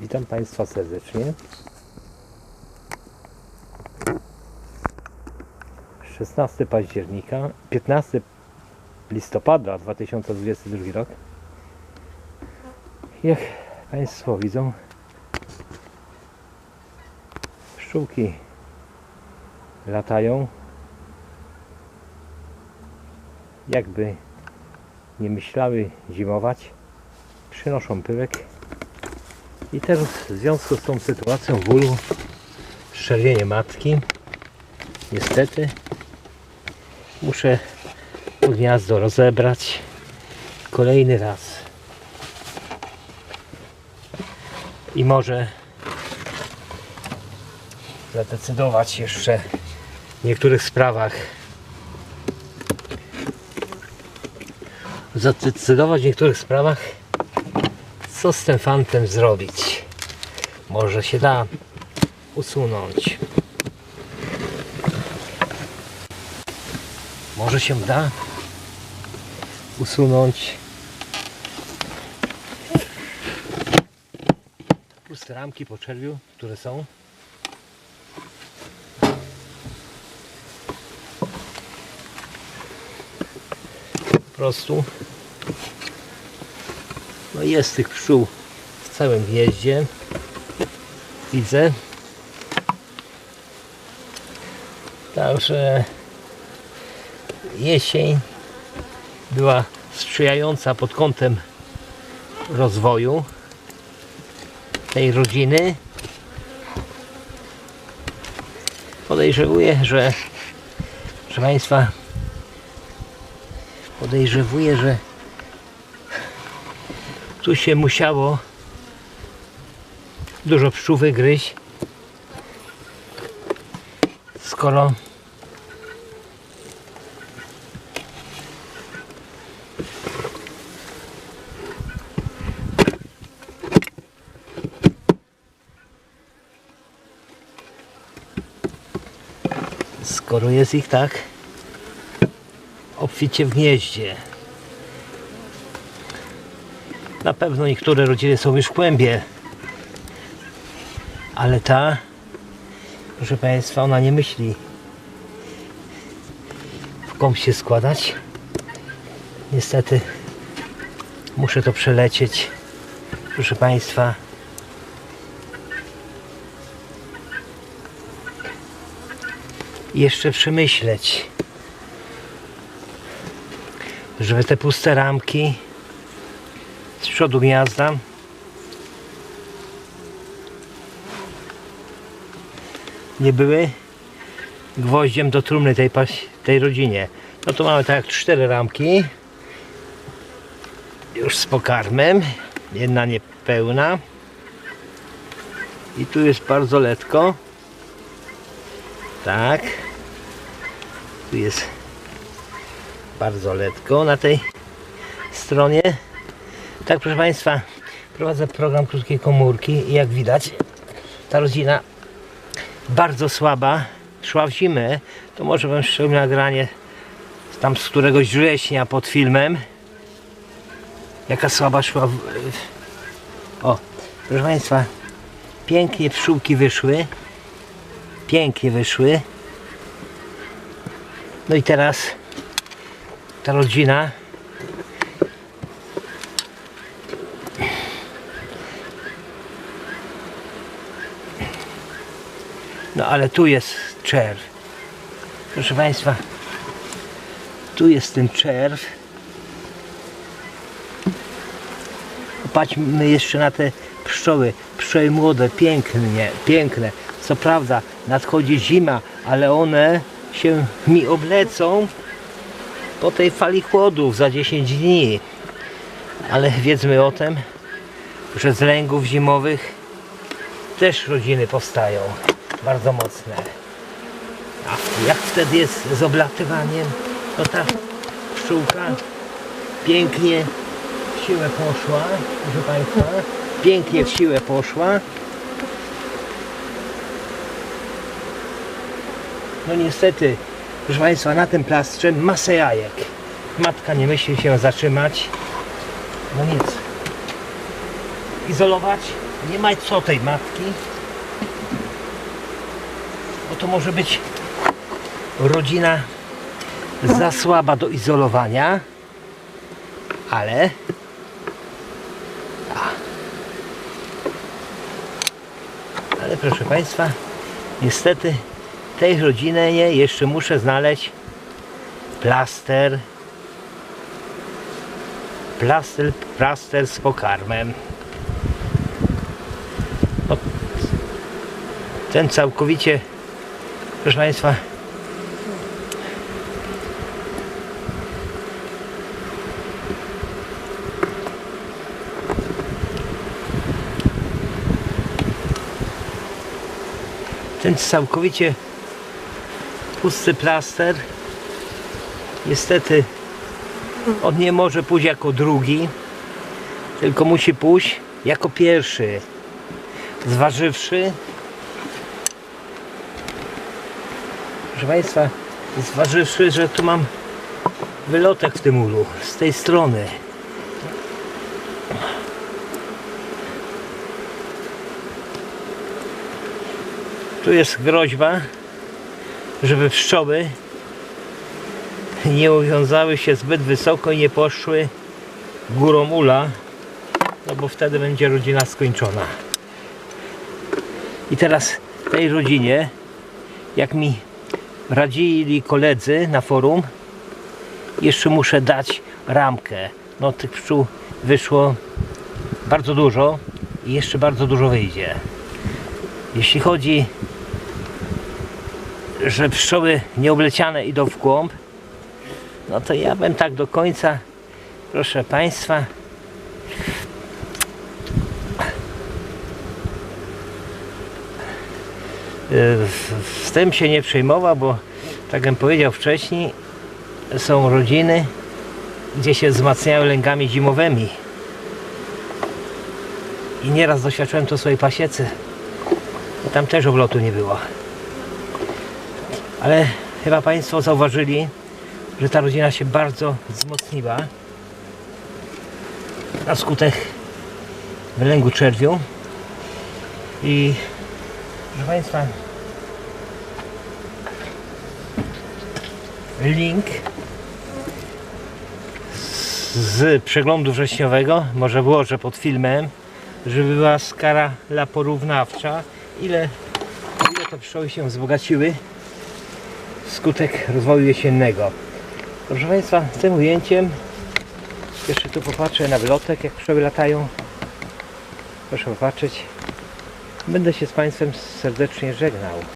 Witam Państwa serdecznie. 16 października, 15 listopada 2022 rok. Jak Państwo widzą, pszczółki latają. Jakby nie myślały zimować, przynoszą pyłek. I teraz w związku z tą sytuacją bólu, szczerwienie matki, niestety muszę to gniazdo rozebrać kolejny raz. I może zadecydować jeszcze w niektórych sprawach. Zadecydować w niektórych sprawach, co z tym fantem zrobić. Może się da usunąć. Może się da usunąć puste ramki po czerwiu, które są. Po prostu no jest tych pszczół w całym gnieździe. Widzę. Także jesień była sprzyjająca pod kątem rozwoju tej rodziny. Podejrzewuję, że proszę Państwa podejrzewuję, że tu się musiało dużo pszczół wygryźć skoro skoro jest ich tak obficie w gnieździe na pewno niektóre rodziny są już w kłębie ale ta proszę Państwa ona nie myśli w kąp się składać. Niestety muszę to przelecieć proszę Państwa. Jeszcze przemyśleć żeby te puste ramki przodu gniazda nie były gwoździem do trumny tej, tej rodzinie. No to mamy tak cztery ramki już z pokarmem. Jedna niepełna. I tu jest bardzo letko. Tak. Tu jest bardzo letko na tej stronie. Tak, proszę Państwa, prowadzę program krótkiej komórki i jak widać, ta rodzina bardzo słaba, szła w zimę, to może bym szczególnie nagranie tam z któregoś września pod filmem. Jaka słaba szła w... O, proszę Państwa, pięknie pszczółki wyszły. Pięknie wyszły. No i teraz ta rodzina No ale tu jest czerw. Proszę Państwa, tu jest ten czerw. Popatrzmy jeszcze na te pszczoły. Pszczoły młode, piękne. Co prawda nadchodzi zima, ale one się mi oblecą po tej fali chłodów za 10 dni. Ale wiedzmy o tym, że z lęgów zimowych też rodziny powstają bardzo mocne. A jak wtedy jest z oblatywaniem, to ta pszczółka pięknie w siłę poszła, proszę Państwa, pięknie w siłę poszła. No niestety, proszę Państwa, na tym plastrze masę jajek. Matka nie myśli się zatrzymać. No nic. izolować. Nie ma co tej matki. To może być rodzina za słaba do izolowania. Ale Ale proszę Państwa, niestety tej rodziny nie, jeszcze muszę znaleźć plaster. Plaster, plaster z pokarmem. No, ten całkowicie, proszę Państwa, ten całkowicie pusty plaster niestety on nie może pójść jako drugi tylko musi pójść jako pierwszy zważywszy proszę Państwa zważywszy, że tu mam wylotek w tym ulu z tej strony Tu jest groźba, żeby pszczoły nie uwiązały się zbyt wysoko i nie poszły górą ula, no bo wtedy będzie rodzina skończona. I teraz tej rodzinie, jak mi radzili koledzy na forum, jeszcze muszę dać ramkę. No tych pszczół wyszło bardzo dużo i jeszcze bardzo dużo wyjdzie. Jeśli chodzi że pszczoły nieobleciane idą w głąb, no to ja bym tak do końca, proszę Państwa, z- z tym się nie przejmował, bo tak jak powiedział wcześniej, są rodziny, gdzie się wzmacniają lęgami zimowymi. I nieraz doświadczyłem to w swojej pasiece. Tam też oblotu nie było. Ale chyba Państwo zauważyli, że ta rodzina się bardzo wzmocniła na skutek wylęgu czerwiu. I proszę Państwa, link z przeglądu wrześniowego, może włożę pod filmem, żeby była skala porównawcza, ile, ile te pszczoły się wzbogaciły skutek rozwoju jesiennego. Proszę Państwa, tym ujęciem jeszcze tu popatrzę na wylotek, jak pszczoły latają. Proszę popatrzeć. Będę się z Państwem serdecznie żegnał.